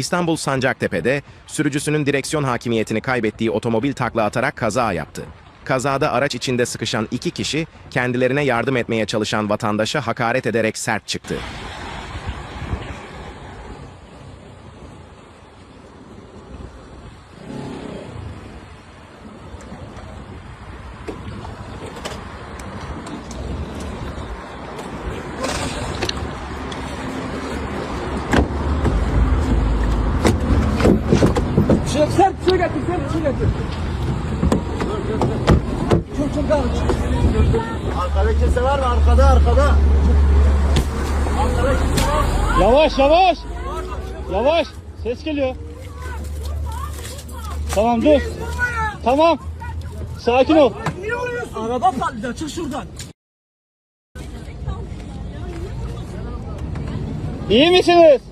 İstanbul Sancaktepe'de sürücüsünün direksiyon hakimiyetini kaybettiği otomobil takla atarak kaza yaptı. Kazada araç içinde sıkışan iki kişi kendilerine yardım etmeye çalışan vatandaşa hakaret ederek sert çıktı. Sert bir şey getir, bir şey getir. Çok çok daha Arkada kimse var mı? Arkada arkada. Arkada kimse var mı? Yavaş yavaş. Yavaş. Ses geliyor. Tamam dur. Tamam. Sakin ol. Niye oluyorsun? Araba patlayacak, çık şuradan. İyi misiniz?